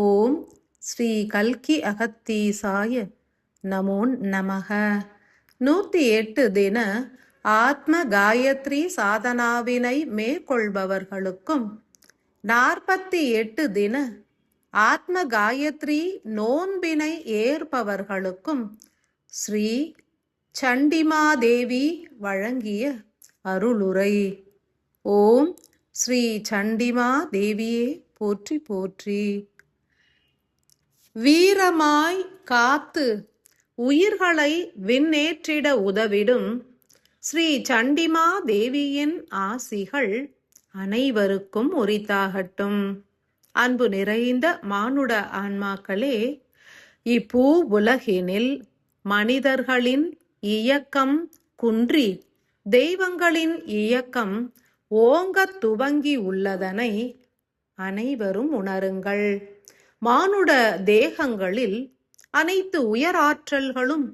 ஓம் ஸ்ரீ கல்கி அகத்தீசாய நமோ நமக. நூற்றி எட்டு தின ஆத்ம காயத்ரி சாதனாவினை மேற்கொள்பவர்களுக்கும் நாற்பத்தி எட்டு தின ஆத்ம காயத்ரி நோன்பினை ஏற்பவர்களுக்கும் ஸ்ரீ சண்டிமாதேவி வழங்கிய அருளுரை. ஓம் ஸ்ரீ சண்டிமா தேவியே போற்றி போற்றி. வீரமாய் காத்து உயிர்களை விண்ணேற்றிட உதவிடும் ஸ்ரீ சண்டிமா தேவியின் ஆசிகள் அனைவருக்கும் உரித்தாகட்டும். அன்பு நிறைந்த மானுட ஆன்மாக்களே இப்பூ உலகினில் மனிதர்களின் இயக்கம் குன்றி தெய்வங்களின் இயக்கம் ஓங்கத் துவங்கி உள்ளதனை அனைவரும் உணருங்கள். மானுட தேகங்களில் அனைத்து உயராற்றல்களும்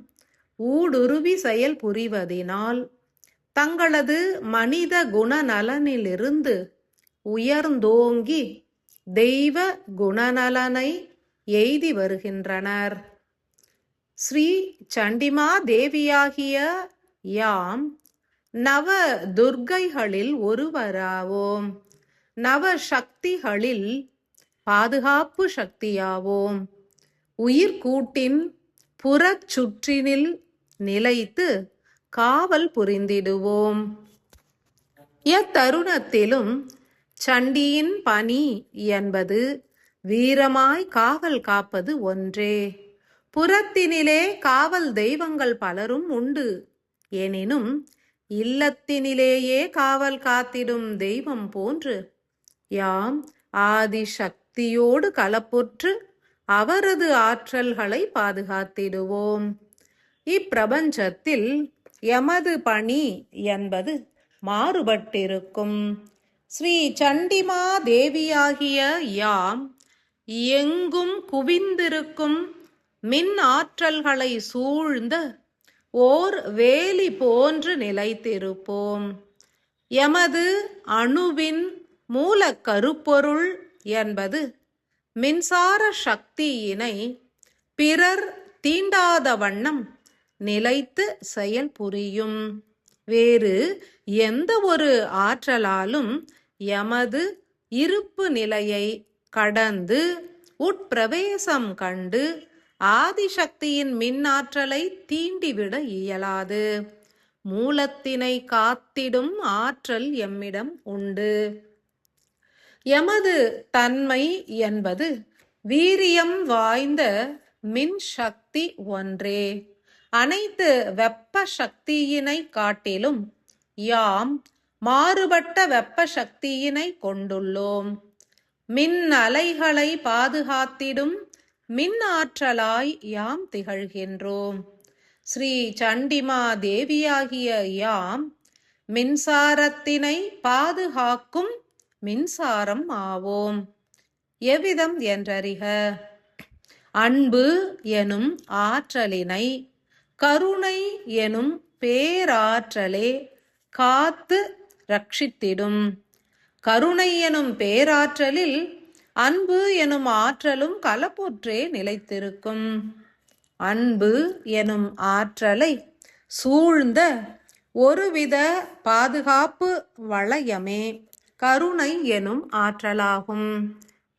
ஊடுருவி செயல் புரிவதினால் தங்களது மனித குணநலனிலிருந்து உயர்ந்தோங்கி தெய்வ குணநலனை எய்தி வருகின்றனர். ஸ்ரீ சண்டிமா தேவியாகிய யாம் நவ துர்க்கைகளில் ஒருவராவோம். நவ சக்திகளில் பாதுகாப்பு சக்தியாவோம். உயிர்கூட்டின் புறச்சுற்றினில் நிலைத்து காவல் புரிந்திடுவோம். எத்தருணத்திலும் சண்டியின் பணி என்பது வீரமாய் காவல் காப்பது ஒன்றே. புறத்தினிலே காவல் தெய்வங்கள் பலரும் உண்டு. எனினும் இல்லத்தினிலேயே காவல் காத்திடும் தெய்வம் போன்று யாம் ஆதி சக்தியோடு கலப்புற்று அவரது ஆற்றல்களை பாதுகாத்திடுவோம். இப்பிரபஞ்சத்தில் எமது பணி என்பது மாறுபட்டிருக்கும். ஸ்ரீ சண்டிமா தேவியாகிய யாம் எங்கும் குவிந்திருக்கும் மின் ஆற்றல்களை சூழ்ந்த ஓர் வேலி போன்று நிலைத்திருப்போம். எமது அணுவின் மூலக்கருப்பொருள் என்பது மின்சார சக்தியினை பிறர் தீண்டாத வண்ணம் நிலைத்து செயல் புரியும். வேறு எந்த ஒரு ஆற்றலாலும் எமது இருப்பு நிலையை கடந்து உட்பிரவேசம் கண்டு ஆதிசக்தியின் மின்னாற்றலை தீண்டிவிட இயலாது. மூலத்தினை காத்திடும் ஆற்றல் எம்மிடம் உண்டு. எமது தன்மை என்பது வீரியம் வாய்ந்த மின் சக்தி ஒன்றே. அனைத்து வெப்ப சக்தியினை காட்டிலும் யாம் மாறுபட்ட வெப்ப சக்தியினை கொண்டுள்ளோம். மின் அலைகளை பாதுகாத்திடும் மின் ஆற்றலாய் யாம் திகழ்கின்றோம். ஸ்ரீ சண்டிமா தேவியாகிய யாம் மின்சாரத்தினை பாதுகாக்கும் மின்சாரம் ஆவோம். எவ்விதம் என்றறிக? அன்பு எனும் ஆற்றலினை கருணை எனும் பேராற்றலே காத்து ரட்சித்திடும். கருணை எனும் பேராற்றலில் அன்பு எனும் ஆற்றலும் கலப்புற்றே நிலைத்திருக்கும். அன்பு எனும் ஆற்றலை சூழ்ந்த ஒருவித பாதுகாப்பு வளையமே. கருணை எனும் ஆற்றலாகும்.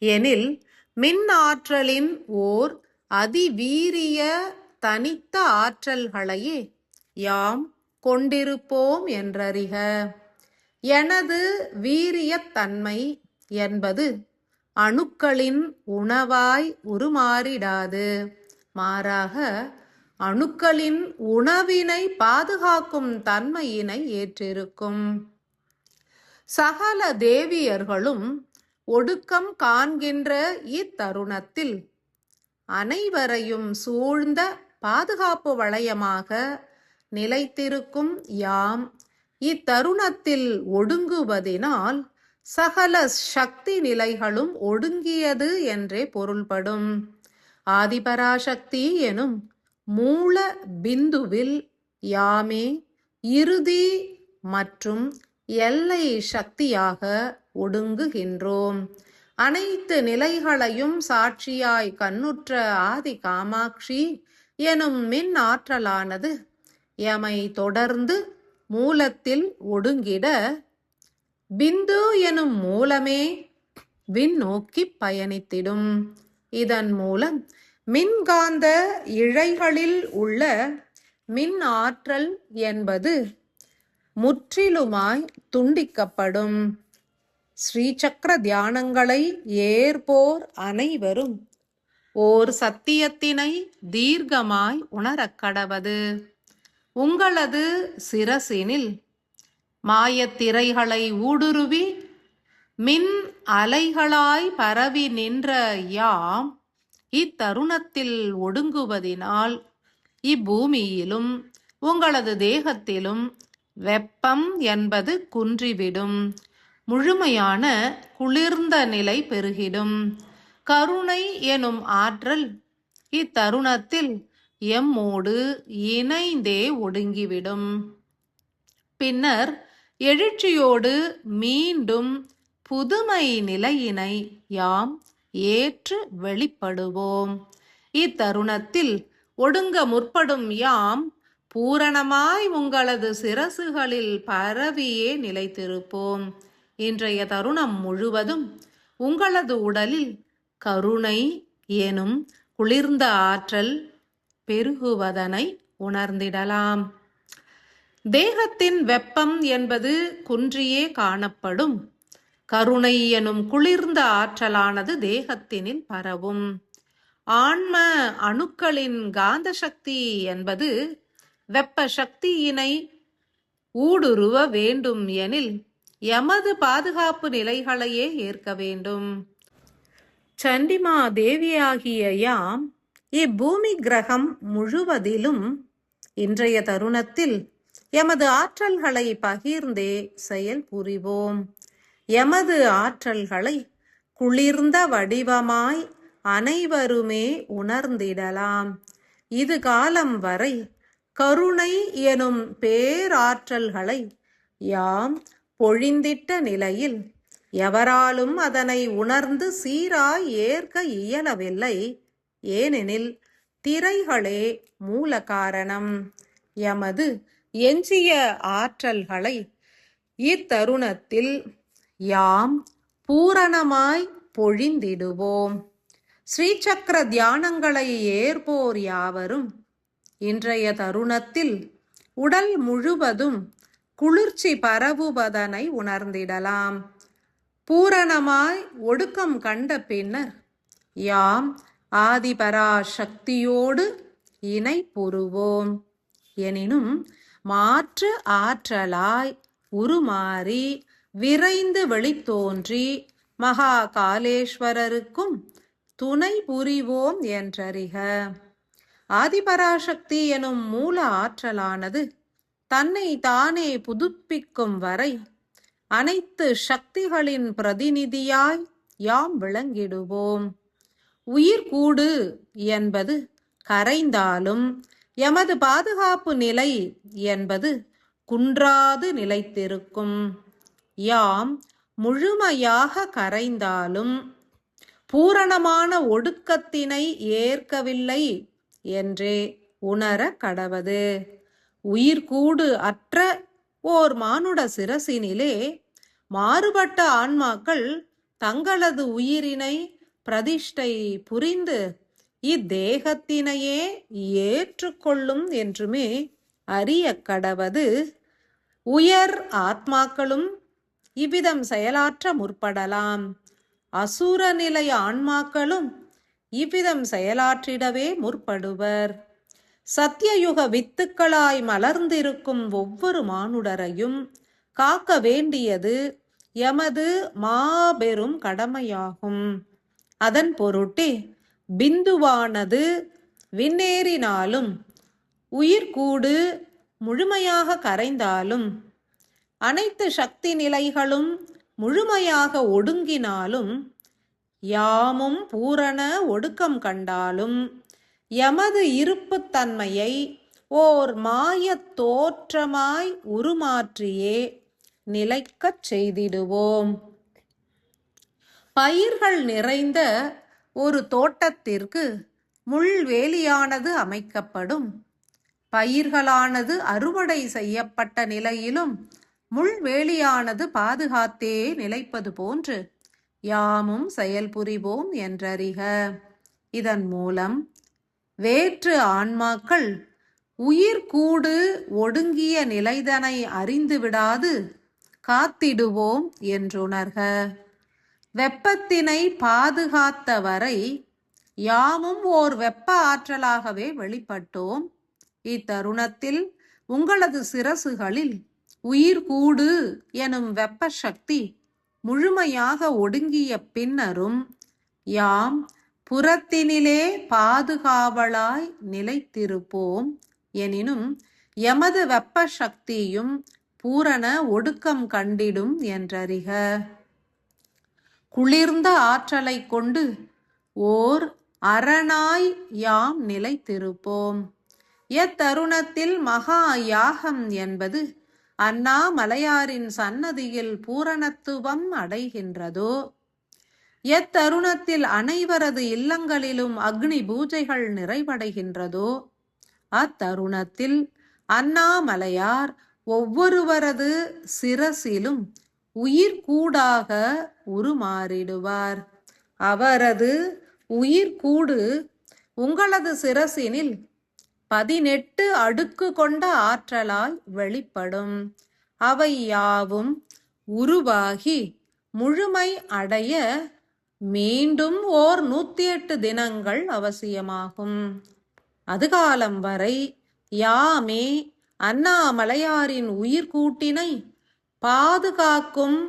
எனில் மின் ஆற்றலின் ஓர் அதிவீரிய தனித்த ஆற்றல்களையே யாம் கொண்டிருப்போம் என்றறிக. எனது வீரியத்தன்மை என்பது அணுக்களின் உணவாய் உருமாறிடாது. மாறாக அணுக்களின் உணவினை பாதுகாக்கும் தன்மையினை ஏற்றிருக்கும். சகல தேவியர்களும் ஒடுக்கம் காண்கின்ற இத்தருணத்தில் அனைவரையும் சூழ்ந்த பாதுகாப்பு வளையமாக நிலைத்திருக்கும் யாம் இத்தருணத்தில் ஒடுங்குவதினால் சகல சக்தி நிலைகளும் ஒடுங்கியது என்றே பொருள்படும். ஆதிபராசக்தி எனும் மூல பிந்துவில் யாமே இறுதி மற்றும் எல்லை சக்தியாக ஒடுங்குகின்றோம். அனைத்து நிலைகளையும் சாட்சியாய் கண்ணுற்ற ஆதி காமாட்சி எனும் மின் ஆற்றலானது எமை தொடர்ந்து மூலத்தில் ஒடுங்கிட பிந்து எனும் மூலமே விண் நோக்கி பயணித்திடும். இதன் மூலம் மின்காந்த இழைகளில் உள்ள மின் ஆற்றல் என்பது முற்றிலுமாய் துண்டிக்கப்படும். ஸ்ரீசக்கர தியானங்களை ஏற்போர் அனைவரும். ஓர் சத்தியத்தினை தீர்க்கமாய் உணரக் கடவது. உங்களது சிரசினில் மாயத்திரைகளை ஊடுருவி மின் அலைகளாய் பரவி நின்ற யாம் இத்தருணத்தில் ஒடுங்குவதினால் இப்பூமியிலும் உங்களது தேகத்திலும் வெப்பம் என்பது குன்றிவிடும். முழுமையான குளிர்ந்த நிலை பெருகிடும். கருணை எனும் ஆற்றல் இத்தருணத்தில் எம்மோடு இணைந்தே ஒடுங்கிவிடும். பின்னர் எழுச்சியோடு மீண்டும் புதுமை நிலையினை யாம் ஏற்று வெளிப்படுவோம். இத்தருணத்தில் ஒடுங்க முற்படும் யாம் பூரணமாய் உங்களது சிரசுகளில் பரவியே நிலைத்திருப்போம். இன்றைய தருணம் முழுவதும் உங்களது உடலில் கருணை எனும் குளிர்ந்த ஆற்றல் பெருகுவதனை உணர்ந்திடலாம். தேகத்தின் வெப்பம் என்பது குன்றியே காணப்படும். கருணை எனும் குளிர்ந்த ஆற்றலானது தேகத்தினில் பரவும். ஆன்ம அணுக்களின் காந்த சக்தி என்பது வெப்ப சக்தியினை ஊடுருவ வேண்டும் எனில் எமது பாதுகாப்பு நிலைகளையே ஏற்க வேண்டும். சண்டிமா தேவியாகிய யாம் இப்பூமி கிரகம் முழுவதிலும் இன்றைய தருணத்தில் எமது ஆற்றல்களை பகிர்ந்தே செயல் புரிவோம். எமது ஆற்றல்களை குளிர்ந்த வடிவமாய் அனைவருமே உணர்ந்திடலாம். இது காலம் வரை கருணை எனும் பேராற்றல்களை யாம் பொழிந்திட்ட நிலையில் எவராலும் அதனை உணர்ந்து சீராய் ஏற்க இயலவில்லை. ஏனெனில் திரைகளே மூல காரணம். எமது எஞ்சிய ஆற்றல்களை இத்தருணத்தில் யாம் பூரணமாய் பொழிந்திடுவோம். ஸ்ரீசக்கர தியானங்களை ஏற்போர் யாவரும் இன்றைய தருணத்தில் உடல் முழுவதும் குளிர்ச்சி பரவுவதனை உணர்ந்திடலாம். பூரணமாய் ஒடுக்கம் கண்ட பின்னர் யாம் ஆதிபரா சக்தியோடு இணை புருவோம். எனினும் மாற்று ஆற்றலாய் உருமாறி விரைந்து வெளித்தோன்றி மகா காலேஸ்வரருக்கும் துணை புரிவோம் என்றறிக. ஆதிபராசக்தி எனும் மூல ஆற்றலானது தன்னை தானே புதுப்பிக்கும் வரை அனைத்து சக்திகளின் பிரதிநிதியாய் யாம் விளங்கிடுவோம். உயிர்கூடு என்பது கரைந்தாலும் எமது பாதுகாப்பு நிலை என்பது குன்றாது நிலைத்திருக்கும். யாம் முழுமையாக கரைந்தாலும் பூரணமான ஒடுக்கத்தினை ஏற்கவில்லை என்றே உணர கடவது. உயிர்கூடு அற்ற ஓர் மானுட சிரசினிலே மாறுபட்ட ஆன்மாக்கள் தங்களது உயிரினை பிரதிஷ்டை புரிந்து இத்தேகத்தினையே ஏற்றுக்கொள்ளும் என்றுமே அறிய கடவது. உயர் ஆத்மாக்களும் இவ்விதம் செயலாற்ற முற்படலாம். அசுர நிலை ஆன்மாக்களும் இவ்விதம் செயலாற்றிடவே முற்படுவர். சத்தியயுக வித்துக்களாய் மலர்ந்திருக்கும் ஒவ்வொரு மானுடரையும் காக்க வேண்டியது எமது மாபெரும் கடமையாகும். அதன் பொருட்டே பிந்துவானது விண்ணேறினாலும் உயிர்கூடு முழுமையாக கரைந்தாலும் அனைத்து சக்தி நிலைகளும் முழுமையாக ஒடுங்கினாலும் யாமும் பூரண ஒடுக்கம் கண்டாலும் எமது இருப்புத்தன்மையை ஓர் மாயத் தோற்றமாய் உருமாற்றியே நிலைக்கச் செய்திடுவோம். பயிர்கள் நிறைந்த ஒரு தோட்டத்திற்கு முள்வேலியானது அமைக்கப்படும். பயிர்களானது அறுவடை செய்யப்பட்ட நிலையிலும் முள்வேலியானது பாதுகாத்தே நிலைப்பது போன்று யாமும் செயல்புரிவோம் என்றறிக. இதன் மூலம் வேற்று ஆன்மாக்கள் உயிர்கூடு ஒடுங்கிய நிலைதனை அறிந்துவிடாது காத்திடுவோம் என்றுணர்க. வெப்பத்தினை பாதுகாத்த வரை யாமும் ஓர் வெப்ப ஆற்றலாகவே வெளிப்பட்டோம். இத்தருணத்தில் உங்களது சிரசுகளில் உயிர்கூடு எனும் வெப்ப சக்தி முழுமையாக ஒடுங்கிய பின்னரும் யாம் புறத்தினிலே பாதுகாவலாய் நிலைத்திருப்போம். எனினும் எமது வெப்ப சக்தியும் பூரண ஒடுக்கம் கண்டிடும் என்றறிக. குளிர்ந்த ஆற்றலைக் கொண்டு ஓர் அரணாய் யாம் நிலைத்திருப்போம். எத்தருணத்தில் மகா யாகம் என்பது அண்ணாமலையாரின் சன்னதியில் பூரணத்துவம் அடைகின்றதோ? எத்தருணத்தில் அனைவரது இல்லங்களிலும் அக்னி பூஜைகள் நிறைவடைகின்றதோ? அத்தருணத்தில் அண்ணாமலையார் ஒவ்வொருவரது சிரசிலும் உயிர்கூடாக உருமாறிடுவார். அவரது உயிர்கூடு உங்களது சிரசினில் பதினெட்டு அடுக்கு கொண்ட ஆற்றலால் வெளிப்படும். அவை யாவும் உருவாகி முழுமை அடைய மீண்டும் ஓர் நூத்தி எட்டு தினங்கள் அவசியமாகும். அதுகாலம் வரை யாமே அண்ணாமலையாரின் உயிர்கூட்டினை பாதுகாக்கும்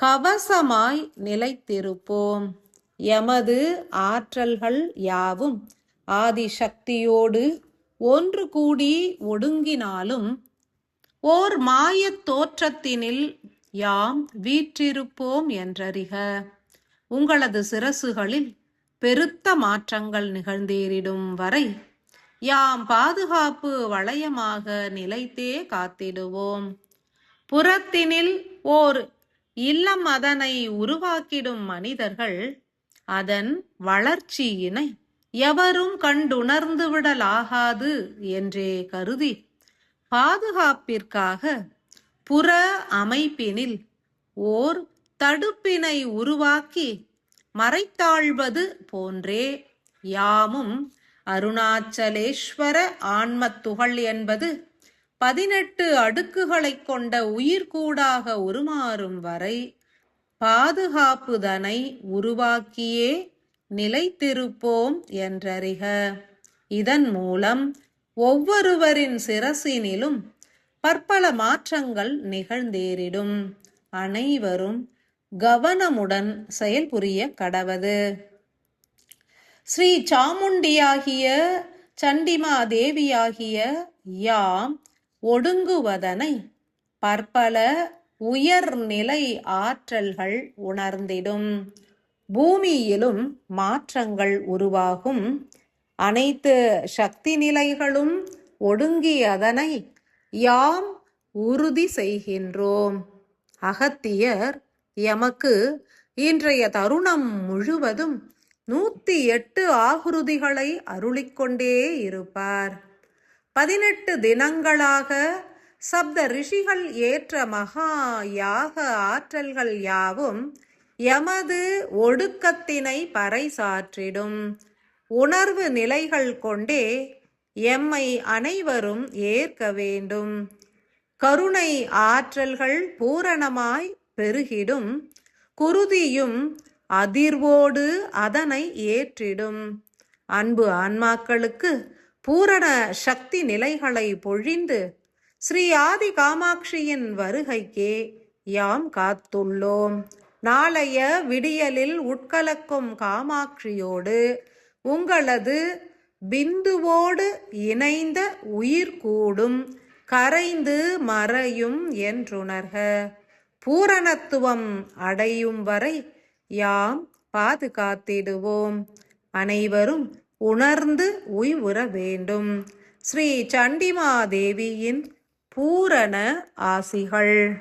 கவசமாய் நிலைத்திருப்போம். எமது ஆற்றல்கள் யாவும் ஆதிசக்தியோடு ஒன்று கூடி ஒடுங்கினாலும் ஓர் மாயத் தோற்றத்தினில் யாம் வீற்றிருப்போம் என்றறிக. உங்களது சிரசுகளில் பெருத்த மாற்றங்கள் நிகழ்ந்தேறிடும் வரை யாம் பாதுகாப்பு வளையமாக நிலைத்தே காத்திடுவோம். புறத்தினில் ஓர் இல்லம் அதனை உருவாக்கிடும் மனிதர்கள் அதன் வளர்ச்சியினை எவரும் கண்டுணர்ந்து விடலாகாது என்றே கருதி பாதுகாப்பிற்காக புற அமைப்பினில் ஓர் தடுப்பினை உருவாக்கி மறைத்தாழ்வது போன்றே. யாமும் அருணாச்சலேஸ்வர ஆன்மத்துகள் என்பது பதினெட்டு அடுக்குகளைக் கொண்ட உயிர்கூடாக உருமாறும் வரை பாதுகாப்புதனை உருவாக்கியே நிலைத்திருப்போம் என்றறிக. இதன் மூலம் ஒவ்வொருவரின் சிரசினிலும் பற்பல மாற்றங்கள் நிகழ்ந்தேறிடும். அனைவரும் கவனமுடன் செயல்புரிய கடவது. ஸ்ரீ சாமுண்டியாகிய சண்டிமா தேவியாகிய யாம் ஒடுங்குவதனை பற்பல உயர்நிலை ஆற்றல்கள் உணர்ந்திடும். பூமியிலும் மாற்றங்கள் உருவாகும். அனைத்து சக்தி நிலைகளும் ஒடுங்கி அதனை யாம் உறுதி செய்கின்றோம். அகத்தியர் எமக்கு இன்றைய தருணம் முழுவதும் நூத்தி எட்டு ஆகுருதிகளை அருளிக்கொண்டே இருப்பார். பதினெட்டு தினங்களாக சப்த ரிஷிகள் ஏற்ற மகா யாக ஆற்றல்கள் யாவும் எமது ஒடுக்கத்தினை பறைசாற்றிடும். உணர்வு நிலைகள் கொண்டே எம்மை அனைவரும் ஏற்க வேண்டும். கருணை ஆற்றல்கள் பூரணமாய் பெருகிடும். குருதியும் அதிர்வோடு அதனை ஏற்றிடும். அன்பு ஆன்மாக்களுக்கு பூரண சக்தி நிலைகளை பொழிந்து ஸ்ரீ ஆதி காமாட்சியின் வருகைக்கே யாம் காத்துள்ளோம். நாளைய விடியலில் உட்கலக்கும் காமாட்சியோடு உங்களது பிந்துவோடு இணைந்த உயிர் கூடும் கரைந்து மறையும் என்றுணர்க. பூரணத்துவம் அடையும் வரை யாம் பாதுகாத்திடுவோம். அனைவரும் உணர்ந்து உய்வுற வேண்டும். ஸ்ரீ சண்டிமாதேவியின் பூரண ஆசிகள்.